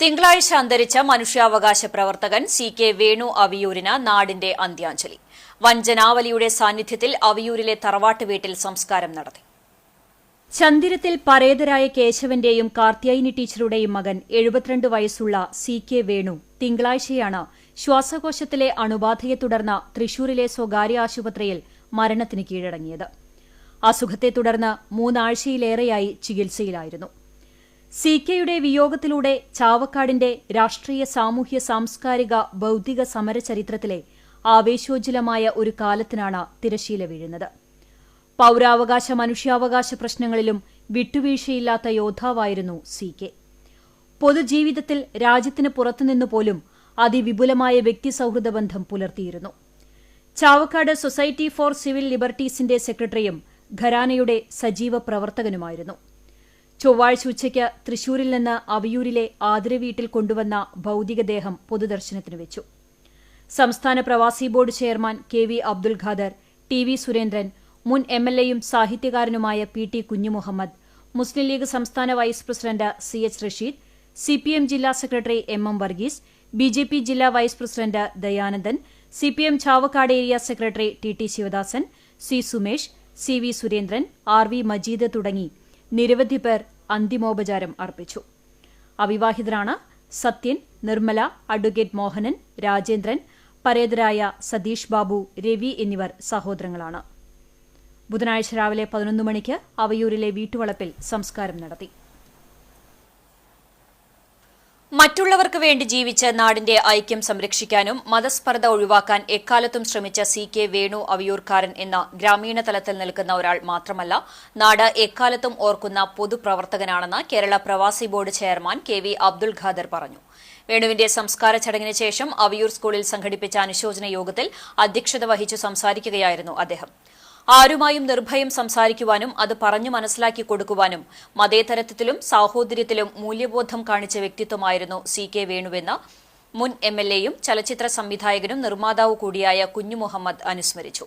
തിങ്കളാഴ്ച അന്തരിച്ച മനുഷ്യാവകാശ പ്രവർത്തകൻ സി കെ വേണു അവിയൂരിന് നാടിന്റെ അന്ത്യാഞ്ജലി. വഞ്ചനാവലിയുടെ സാന്നിധ്യത്തിൽ അവിയൂരിലെ തറവാട്ട് വീട്ടിൽ സംസ്കാരം നടത്തി. ചന്ദിരത്തിൽ പരേതരായ കേശവന്റെയും കാർത്തിയായിനി ടീച്ചറുടെയും മകൻ എഴുപത്തിരണ്ട് വയസ്സുള്ള സി കെ വേണു തിങ്കളാഴ്ചയാണ് ശ്വാസകോശത്തിലെ അണുബാധയെ തുടർന്ന് തൃശൂരിലെ സ്വകാര്യ ആശുപത്രിയിൽ മരണത്തിന് കീഴടങ്ങിയത്. അസുഖത്തെ തുടർന്ന് മൂന്നാഴ്ചയിലേറെയായി ചികിത്സയിലായിരുന്നു. സി കെയുടെ വിയോഗത്തിലൂടെ ചാവക്കാടിന്റെ രാഷ്ട്രീയ സാമൂഹ്യ സാംസ്കാരിക ബൌദ്ധിക സമര ചരിത്രത്തിലെ ആവേശോജ്വലമായ ഒരു കാലത്തിനാണ് തിരശീല വീഴുന്നത്. പൌരാവകാശ മനുഷ്യാവകാശ പ്രശ്നങ്ങളിലും വിട്ടുവീഴ്ചയില്ലാത്ത യോദ്ധാവായിരുന്നു സി കെ പൊതുജീവിതത്തിൽ രാജ്യത്തിന് പുറത്തുനിന്നുപോലും അതിവിപുലമായ വ്യക്തി സൌഹൃദ ബന്ധം പുലർത്തിയിരുന്നു. ചാവക്കാട് സൊസൈറ്റി ഫോർ സിവിൽ ലിബർട്ടീസിന്റെ സെക്രട്ടറിയും ഖരാനയുടെ സജീവ പ്രവർത്തകനുമായിരുന്നു. ചൊവ്വാഴ്ച ഉച്ചയ്ക്ക് തൃശൂരിൽ നിന്ന് അവയൂരിലെ ആതിരവീട്ടിൽ കൊണ്ടുവന്ന ഭൌതികദേഹം പൊതുദർശനത്തിന് വെച്ചു. സംസ്ഥാന പ്രവാസി board chairman K V Abdul Khader T V Surendran മുൻ എം എൽ എയും സാഹിത്യകാരനുമായ പി ടി കുഞ്ഞുമുഹമ്മദ് മുസ്ലിം ലീഗ് സംസ്ഥാന vice president C H Rasheed C P M ജില്ലാ secretary M M Varghese B J P ജില്ലാ vice president Dayanandan C P M Chavakkad area secretary T T Sivadasan C Sumesh C V Surendran R V Majeed തുടങ്ങി നിരവധി പേർ അന്തിമോപചാരം അർപ്പിച്ചു. അവിവാഹിതരാണ് Sathyan Nirmala advocate Mohanan Rajendran പരേതരായ സതീഷ് ബാബു രവി എന്നിവർ സഹോദരങ്ങളാണ്. ബുധനാഴ്ച രാവിലെ പതിനൊന്ന് മണിക്ക് അവയൂരിലെ വീട്ടുവളപ്പിൽ സംസ്കാരം നടത്തി. മറ്റുള്ളവർക്ക് വേണ്ടി ജീവിച്ച് നാടിന്റെ ഐക്യം സംരക്ഷിക്കാനും മതസ്പർദ്ധ ഒഴിവാക്കാൻ എക്കാലത്തും ശ്രമിച്ച സി കെ വേണു അവിയൂർക്കാരൻ എന്ന ഗ്രാമീണ തലത്തിൽ നിൽക്കുന്ന ഒരാൾ മാത്രമല്ല നാട് എക്കാലത്തും ഓർക്കുന്ന പൊതുപ്രവർത്തകനാണെന്ന് കേരള പ്രവാസി board chairman K V Abdul Khader പറഞ്ഞു. വേണുവിന്റെ സംസ്കാര ചടങ്ങിന് ശേഷം അവിയൂർ സ്കൂളിൽ സംഘടിപ്പിച്ച അനുശോചന യോഗത്തിൽ അധ്യക്ഷത വഹിച്ചു സംസാരിക്കുകയായിരുന്നു അദ്ദേഹം. ആരുമായും നിർഭയം സംസാരിക്കുവാനും അത് പറഞ്ഞു മനസ്സിലാക്കി കൊടുക്കുവാനും മതേതരത്വത്തിലും സാഹോദര്യത്തിലും മൂല്യബോധം കാണിച്ച വ്യക്തിത്വമായിരുന്നു സി കെ വേണുവെന്ന് മുൻ എം എൽ എയും ചലച്ചിത്ര സംവിധായകനും നിർമ്മാതാവ് കൂടിയായ കുഞ്ഞു മുഹമ്മദ് അനുസ്മരിച്ചു.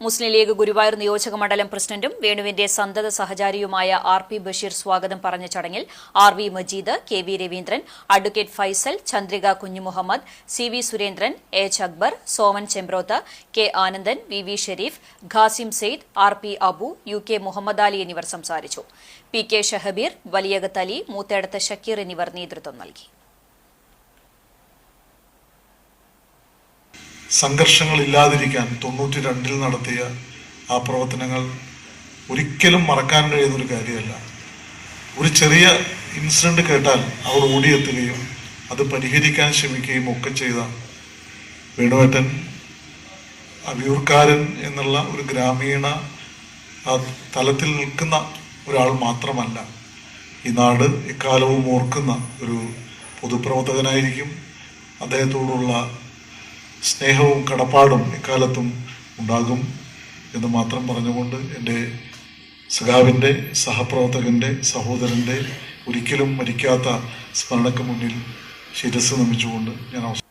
മുസ്ലിം ലീഗ് ഗുരുവായൂർ നിയോജക മണ്ഡലം പ്രസിഡന്റും വേണുവിന്റെ സന്തത സഹചാരിയുമായ ആർ പി ബഷീർ സ്വാഗതം പറഞ്ഞ ചടങ്ങിൽ R V Majeed K V Raveendran advocate Faisal Chandrika Kunhimuhammed C V Surendran H Akbar Soman Chembroth K Anandan V V Shareef Khasim Syed R P Abu U K Muhammed Ali എന്നിവർ സംസാരിച്ചു. P K Shahabeer Valiyakath Ali Moothedath Shakeer എന്നിവർ നേതൃത്വം നൽകി. സംഘർഷങ്ങളില്ലാതിരിക്കാൻ തൊണ്ണൂറ്റി രണ്ടിൽ നടത്തിയ ആ പ്രവർത്തനങ്ങൾ ഒരിക്കലും മറക്കാൻ കഴിയുന്ന ഒരു കാര്യമല്ല. ഒരു ചെറിയ ഇൻസിഡന്റ് കേട്ടാൽ അവർ ഓടിയെത്തുകയും അത് പരിഹരിക്കാൻ ശ്രമിക്കുകയും ഒക്കെ ചെയ്ത വേണുവേട്ടൻ അവിയൂർക്കാരൻ എന്നുള്ള ഒരു ഗ്രാമീണ തലത്തിൽ നിൽക്കുന്ന ഒരാൾ മാത്രമല്ല ഈ നാട് എക്കാലവും ഓർക്കുന്ന ഒരു പൊതുപ്രവർത്തകനായിരിക്കും. അദ്ദേഹത്തോടുള്ള സ്നേഹവും കടപ്പാടും എക്കാലത്തും ഉണ്ടാകും എന്ന് മാത്രം പറഞ്ഞുകൊണ്ട് എന്റെ സഖാവിന്റെ സഹപ്രവർത്തകന്റെ സഹോദരന്റെ ഒരിക്കലും മരിക്കാത്ത സ്മരണക്ക് മുന്നിൽ ശിരസ് നമിച്ചുകൊണ്ട് ഞാൻ അവസാനം